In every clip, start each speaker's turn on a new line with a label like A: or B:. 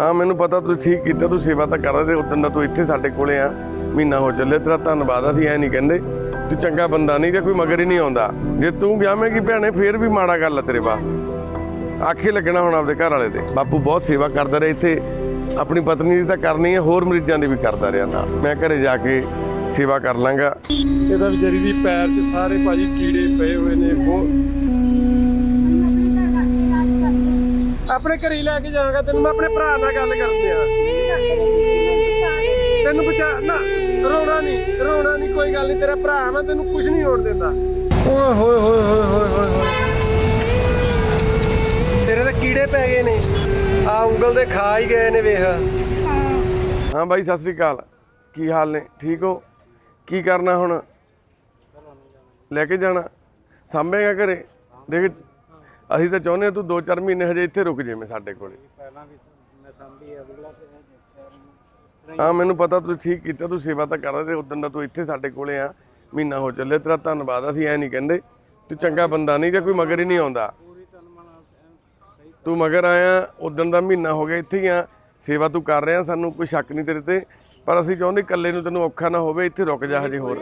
A: ਹਾਂ, ਮੈਨੂੰ ਪਤਾ ਤੂੰ ਠੀਕ ਕੀਤਾ, ਤੂੰ ਸੇਵਾ ਤਾਂ ਕਰ ਰਹੇ, ਉਦੋਂ ਦਾ ਤੂੰ ਇੱਥੇ ਸਾਡੇ ਕੋਲੇ ਆ, ਮਹੀਨਾ ਹੋ ਚੱਲੇ ਤੇਰਾ ਧੰਨਵਾਦ, ਅਸੀਂ ਐ ਨਹੀਂ ਕਹਿੰਦੇ, ਤੂੰ ਚੰਗਾ ਬੰਦਾ ਨਹੀਂ, ਜਾਂ ਕੋਈ ਮਗਰ ਹੀ ਨਹੀਂ ਆਉਂਦਾ। ਜੇ ਤੂੰ ਵਿਆਹਵੇਂਗੀ ਭੈਣੇ, ਫੇਰ ਵੀ ਮਾੜਾ ਗੱਲ ਆ ਤੇਰੇ ਵਾਸਤੇ। ਆਖੇ ਲੱਗਣਾ ਹੁਣ ਆਪਦੇ ਘਰ ਵਾਲੇ ਦੇ। ਬਾਪੂ ਬਹੁਤ ਸੇਵਾ ਕਰਦਾ ਰਿਹਾ, ਇੱਥੇ ਆਪਣੀ ਪਤਨੀ ਦੀ ਤਾਂ ਕਰਨੀ ਹੈ ਹੋਰ ਮਰੀਜ਼ਾਂ ਦੀ ਵੀ ਕਰਦਾ ਰਿਹਾ ਨਾਲ। ਮੈਂ ਘਰੇ ਜਾ ਕੇ ਸੇਵਾ ਕਰ ਲਾਂਗਾ।
B: ਇਹਦਾ ਵਿਚਾਰੀ ਦੀ ਪੈਰ 'ਚ ਸਾਰੇ ਭਾਜੀ ਕੀੜੇ ਪਏ ਹੋਏ ਨੇ ਉਹ ਆਪਣੇ ਘਰੇ ਹੀ ਲੈ ਕੇ ਜਾਵਾਂਗਾ, ਤੈਨੂੰ ਮੈਂ ਆਪਣੇ ਭਰਾ ਨਾਲ ਗੱਲ ਕਰਦੇ ਆ। ਤੈਨੂੰ ਬਚਾ, ਨਾ, ਰੋਣਾ ਨਹੀਂ ਰੋਣਾ ਨਹੀਂ, ਕੋਈ ਗੱਲ ਨਹੀਂ, ਤੇਰਾ ਭਰਾ ਮੈਂ ਤੈਨੂੰ ਕੁਝ ਨਹੀਂ ਹੋਣ ਦਿੰਦਾ। ਓਏ, ਹੋਏ ਹੋਏ ਹੋਏ ਹੋਏ ਹੋਏ ਤੇਰੇ ਤਾਂ ਕੀੜੇ ਪੈ ਗਏ ਨੇ। ਆ ਉਂਗਲ ਦੇ ਖਾ ਹੀ ਗਏ ਨੇ, ਵੇਖ।
A: ਹਾਂ ਬਾਈ, ਸਤਿ ਸ੍ਰੀ ਅਕਾਲ। ਕੀ ਹਾਲ ਨੇ? ਠੀਕ ਹੋ? ਕੀ ਕਰਨਾ ਹੁਣ? ਲੈ ਕੇ ਜਾਣਾ? ਸਾਂਭੇਗਾ ਘਰੇ? ਦੇਖ ਅਸੀਂ ਤਾਂ ਚਾਹੁੰਦੇ ਹਾਂ ਤੂੰ 2-4 ਮਹੀਨੇ ਹਜੇ ਇੱਥੇ ਰੁਕ ਜਿਵੇਂ ਸਾਡੇ ਕੋਲੇ। ਹਾਂ ਮੈਨੂੰ ਪਤਾ ਤੂੰ ਠੀਕ ਕੀਤਾ ਤੂੰ ਸੇਵਾ ਤਾਂ ਕਰ ਰਹੇ ਉਦੋਂ ਦਾ ਤੂੰ ਇੱਥੇ ਸਾਡੇ ਕੋਲੇ ਆ ਮਹੀਨਾ ਹੋ ਚੱਲੇ ਤੇਰਾ ਧੰਨਵਾਦ ਅਸੀਂ ਐ ਨਹੀਂ ਕਹਿੰਦੇ ਤੂੰ ਚੰਗਾ ਬੰਦਾ ਨਹੀਂ ਜਾਂ ਕੋਈ ਮਗਰ ਹੀ ਨਹੀਂ ਆਉਂਦਾ। ਤੂੰ ਮਗਰ ਆਇਆ ਉਦੋਂ ਦਾ ਮਹੀਨਾ ਹੋ ਗਿਆ ਇੱਥੇ ਹੀ ਆ ਸੇਵਾ ਤੂੰ ਕਰ ਰਿਹਾ ਸਾਨੂੰ ਕੋਈ ਸ਼ੱਕ ਨਹੀਂ ਤੇਰੇ ਤੇ ਪਰ ਅਸੀਂ ਚਾਹੁੰਦੇ ਇਕੱਲੇ ਨੂੰ ਤੈਨੂੰ ਔਖਾ ਨਾ ਹੋਵੇ ਇੱਥੇ ਰੁਕ ਜਾ ਹਜੇ ਹੋਰ।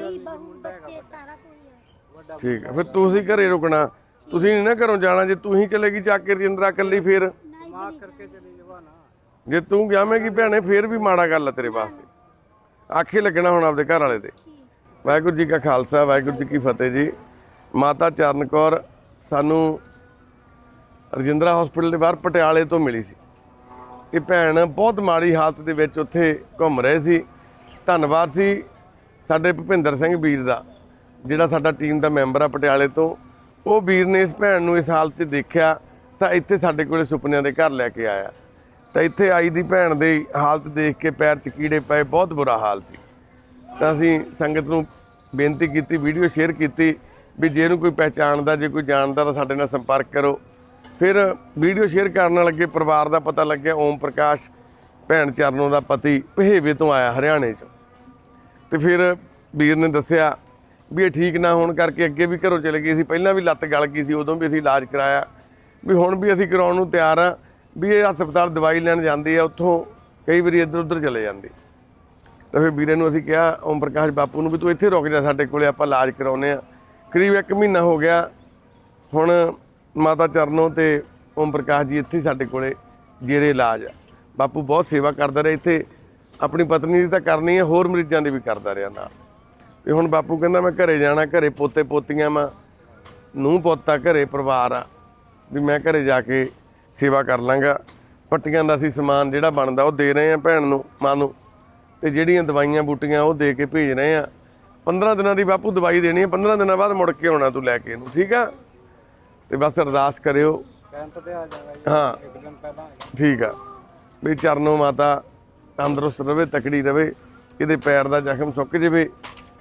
A: ਠੀਕ ਹੈ ਫਿਰ ਤੁਸੀਂ ਘਰੇ ਰੁਕਣਾ ਤੁਸੀਂ ਨਹੀਂ ਨਾ ਘਰੋਂ ਜਾਣਾ, ਜੇ ਤੂੰ ਹੀ ਚਲੇਗੀ ਚੱਕ ਕੇ ਰਜਿੰਦਰਾ ਇਕੱਲੀ ਫੇਰ।
C: ਨਹੀਂ ਵੀ ਨਹੀਂ
A: ਜੇ ਤੂੰ ਵਿਆਹਵੇਂਗੀ ਭੈਣੇ, ਫੇਰ ਵੀ ਮਾੜਾ ਗੱਲ ਆ ਤੇਰੇ ਵਾਸਤੇ। ਆਖੇ ਲੱਗਣਾ ਹੁਣ ਆਪਦੇ ਘਰ ਵਾਲੇ ਦੇ। ਵਾਹਿਗੁਰੂ ਜੀ ਕਾ ਖਾਲਸਾ, ਵਾਹਿਗੁਰੂ ਜੀ ਕੀ ਫਤਿਹ ਜੀ। ਮਾਤਾ ਚਰਨ ਕੌਰ ਸਾਨੂੰ ਰਜਿੰਦਰਾ ਹਸਪੀਟਲ ਦੇ ਬਾਹਰ ਪਟਿਆਲੇ ਤੋਂ ਮਿਲੀ ਸੀ। ਇਹ ਭੈਣ ਬਹੁਤ ਮਾੜੀ ਹਾਲਤ ਦੇ ਵਿੱਚ ਉੱਥੇ ਘੁੰਮ ਰਹੇ ਸੀ। ਧੰਨਵਾਦ ਸੀ ਸਾਡੇ ਭੁਪਿੰਦਰ ਸਿੰਘ ਵੀਰ ਦਾ, ਜਿਹੜਾ ਸਾਡਾ ਟੀਮ ਦਾ ਮੈਂਬਰ ਆ ਪਟਿਆਲੇ ਤੋਂ। ਉਹ ਵੀਰ ਨੇ ਇਸ ਭੈਣ ਨੂੰ ਇਸ ਹਾਲਤ 'ਚ ਦੇਖਿਆ ਤਾਂ ਇੱਥੇ ਸਾਡੇ ਕੋਲੇ ਸੁਪਨਿਆਂ ਦੇ ਘਰ ਲੈ ਕੇ ਆਇਆ। ਤਾਂ ਇੱਥੇ ਆਈ ਦੀ ਭੈਣ ਦੀ ਹਾਲਤ ਦੇਖ ਕੇ ਪੈਰ 'ਚ ਕੀੜੇ ਪਏ, ਬਹੁਤ ਬੁਰਾ ਹਾਲ ਸੀ। ਤਾਂ ਅਸੀਂ ਸੰਗਤ ਨੂੰ ਬੇਨਤੀ ਕੀਤੀ, ਵੀਡੀਓ ਸ਼ੇਅਰ ਕੀਤੀ ਵੀ ਜੇ ਨੂੰ ਕੋਈ ਪਹਿਚਾਣਦਾ, ਜੇ ਕੋਈ ਜਾਣਦਾ ਤਾਂ ਸਾਡੇ ਨਾਲ ਸੰਪਰਕ ਕਰੋ। ਫਿਰ ਵੀਡੀਓ ਸ਼ੇਅਰ ਕਰਨ ਲੱਗੇ, ਪਰਿਵਾਰ ਦਾ ਪਤਾ ਲੱਗਿਆ, ਓਮ ਪ੍ਰਕਾਸ਼ ਭੈਣ ਚਰਨੋਂ ਦਾ ਪਤੀ ਪਹੇਵੇ ਤੋਂ ਆਇਆ, ਹਰਿਆਣੇ 'ਚੋਂ। ਤੇ ਫਿਰ ਵੀਰ ਨੇ ਦੱਸਿਆ ਵੀ ਇਹ ਠੀਕ ਨਾ ਹੋਣ ਕਰਕੇ ਅੱਗੇ ਵੀ ਘਰੋਂ ਚਲੇ ਗਏ ਸੀ। ਪਹਿਲਾਂ ਵੀ ਲੱਤ ਗਲ ਗਈ ਸੀ, ਉਦੋਂ ਵੀ ਅਸੀਂ ਇਲਾਜ ਕਰਾਇਆ। ਵੀ ਹੁਣ ਵੀ ਅਸੀਂ ਕਰਾਉਣ ਨੂੰ ਤਿਆਰ ਆ ਵੀ ਇਹ ਹਸਪਤਾਲ ਦਵਾਈ ਲੈਣ ਜਾਂਦੀ ਆ, ਉੱਥੋਂ ਕਈ ਵਾਰੀ ਇੱਧਰ ਉੱਧਰ ਚਲੇ ਜਾਂਦੇ। ਤਾਂ ਫਿਰ ਵੀਰੇ ਨੂੰ ਅਸੀਂ ਕਿਹਾ, ਓਮ ਪ੍ਰਕਾਸ਼ ਬਾਪੂ ਨੂੰ ਵੀ ਤੂੰ ਇੱਥੇ ਰੁਕ ਜਾ ਸਾਡੇ ਕੋਲੇ, ਆਪਾਂ ਇਲਾਜ ਕਰਾਉਨੇ ਆ ਕਰੀਬ 1 ਮਹੀਨਾ ਹੋ ਗਿਆ, ਹੁਣ ਮਾਤਾ ਚਰਨੋਂ ਤੇ ਓਮ ਪ੍ਰਕਾਸ਼ ਜੀ ਇੱਥੇ ਸਾਡੇ ਕੋਲੇ ਜੇਰੇ ਇਲਾਜ ਆ। ਬਾਪੂ ਬਹੁਤ ਸੇਵਾ ਕਰਦਾ ਰਿਹਾ ਇੱਥੇ। ਆਪਣੀ ਪਤਨੀ ਦੀ ਤਾਂ ਕਰਨੀ ਹੈ ਹੋਰ ਮਰੀਜ਼ਾਂ ਦੀ ਵੀ ਕਰਦਾ ਰਿਹਾ ਨਾਲ। ਤੇ ਹੁਣ ਬਾਪੂ ਕਹਿੰਦਾ ਮੈਂ ਘਰੇ ਜਾਣਾ ਘਰੇ ਪੋਤੇ ਪੋਤੀਆਂ ਮਾ ਨੂੰ ਪੋਤਾ ਘਰੇ ਪਰਿਵਾਰ ਆ ਵੀ ਮੈਂ ਘਰੇ ਜਾ ਕੇ ਸੇਵਾ ਕਰ ਲਾਂਗਾ। ਪੱਟੀਆਂ ਦਾ ਅਸੀਂ ਸਮਾਨ ਜਿਹੜਾ ਬਣਦਾ ਉਹ ਦੇ ਰਹੇ ਆ ਭੈਣ ਨੂੰ ਮਾਂ ਨੂੰ। ਤੇ ਜਿਹੜੀਆਂ ਦਵਾਈਆਂ ਬੂਟੀਆਂ ਉਹ ਦੇ ਕੇ ਭੇਜ ਰਹੇ ਆ 15 ਦਿਨਾਂ ਦੀ ਬਾਪੂ ਦਵਾਈ ਦੇਣੀ ਹੈ 15 ਦਿਨਾਂ ਬਾਅਦ ਮੁੜ ਕੇ ਆਉਣਾ ਤੂੰ ਲੈ ਕੇ ਇਹਨੂੰ ਠੀਕ ਆ? ਤੇ ਬਸ ਅਰਦਾਸ ਕਰਿਓ।
B: ਕੈਂਪ ਤੇ ਆ ਜਾਵਾਂਗਾ
A: ਹਾਂ।
B: ਇੱਕ ਦਿਨ ਪਹਿਲਾਂ
A: ਠੀਕ ਆ। ਵੀ ਚਰਨੋਂ ਮਾਤਾ ਤੰਦਰੁਸਤ ਰਵੇ ਤਕੜੀ ਰਵੇ ਇਹਦੇ ਪੈਰ ਦਾ ਜ਼ਖਮ ਸੁੱਕ ਜਾਵੇ।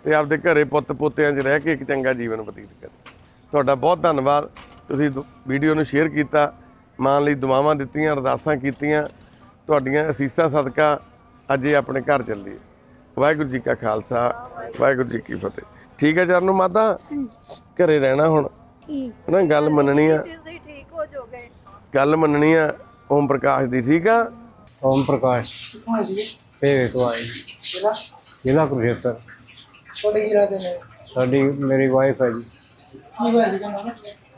A: ਤੇ ਆਪਦੇ ਘਰੇ ਪੁੱਤ ਪੋਤਿਆਂ 'ਚ ਰਹਿ ਕੇ ਇੱਕ ਚੰਗਾ ਜੀਵਨ ਬਤੀਤ ਕਰੇ। ਤੁਹਾਡਾ ਬਹੁਤ ਧੰਨਵਾਦ। ਤੁਸੀਂ ਵੀਡੀਓ ਨੂੰ ਸ਼ੇਅਰ ਕੀਤਾ ਮਾਂ ਲਈ ਦੁਆਵਾਂ ਦਿੱਤੀਆਂ ਅਰਦਾਸਾਂ ਕੀਤੀਆਂ। ਤੁਹਾਡੀਆਂ ਅਸੀਸਾਂ ਸਦਕਾ ਅੱਜ ਇਹ ਆਪਣੇ ਘਰ ਚੱਲੀ ਵਾਹਿਗੁਰੂ ਜੀ ਕਾ ਖਾਲਸਾ ਵਾਹਿਗੁਰੂ ਜੀ ਕੀ ਫਤਿਹ। ਠੀਕ ਹੈ ਚਰਨੋਂ ਮਾਤਾ? ਘਰੇ ਰਹਿਣਾ ਹੁਣ।
C: ਠੀਕ।
A: ਨਾ ਗੱਲ ਮੰਨਣੀ ਆ।
C: ਤੁਸੀਂ ਠੀਕ ਹੋ ਜਾਓਗੇ।
A: ਗੱਲ ਮੰਨਣੀ ਆ ਓਮ ਪ੍ਰਕਾਸ਼ ਦੀ ਠੀਕ ਆ?
B: ਓਮ ਪ੍ਰਕਾਸ਼। ਭੇਵੇ ਤੋਂ ਆਏ। ਜ਼ਿਲ੍ਹਾ ਜ਼ਿਲ੍ਹਾ ਕੁਰੂਕਸ਼ੇਤਰ
D: ਤੁਹਾਡੇ ਕੀ ਰਾਦੇ ਨੇ?
B: ਸਾਡੀ ਮੇਰੀ ਵਾਈਫ ਹੈ ਜੀ।
D: ਕੀ ਹੋਇਆ ਕਹਿੰਦਾ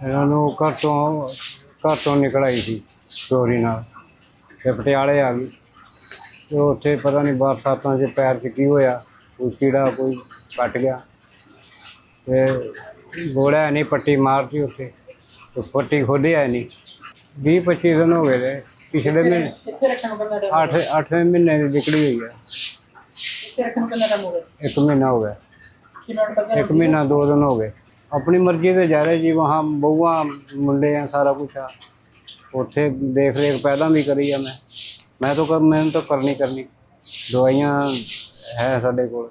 B: ਇਹਨਾਂ ਨੂੰ ਘਰ ਤੋਂ ਘਰ ਤੋਂ ਨਿਕਲ ਆਈ ਸੀ ਚੋਰੀ ਨਾਲ। ਤੇ ਪਟਿਆਲੇ ਆ ਗਈ। ਤੇ ਉੱਥੇ ਪਤਾ ਨਹੀਂ ਬਰਸਾਤਾਂ 'ਚ ਪੈਰ 'ਚ ਕੀ ਹੋਇਆ ਕੋਈ ਕੀੜਾ ਕੋਈ ਕੱਟ ਗਿਆ। ਤੇ ਗੋੜਾ ਨਹੀਂ ਪੱਟੀ ਮਾਰਤੀ ਉੱਥੇ। ਤੇ ਪੱਟੀ ਖੋਲਿਆ ਨਹੀਂ 20 25 ਦਿਨ ਹੋ ਗਏ ਨੇ ਪਿਛਲੇ ਮਹੀਨੇ
D: ਕਿੱਥੇ ਰੱਖਣ ਬੰਦਾ ਦਾ
B: 8 8ਵੇਂ ਮਹੀਨੇ ਦੀ ਨਿਕਲੀ ਹੋਈ ਹੈ। ਇੱਕ ਮਹੀਨਾ ਹੋ ਗਿਆ। ਇੱਕ ਮਹੀਨਾ ਦੋ ਦਿਨ ਹੋ ਗਏ। ਆਪਣੀ ਮਰਜ਼ੀ ਤੇ ਜਾ ਰਹੇ ਜੀ ਵਹਾਂ ਬਹੂਆਂ ਮੁੰਡੇ ਆ ਸਾਰਾ ਕੁਝ ਆ। ਉੱਥੇ ਦੇਖ ਰੇਖ ਪਹਿਲਾਂ ਵੀ ਕਰੀ ਆ ਮੈਂ। ਮੈਂ ਤਾਂ ਮੈਂ ਤਾਂ ਕਰਨੀ ਕਰਨੀ। ਦਵਾਈਆਂ ਹੈ ਸਾਡੇ ਕੋਲ।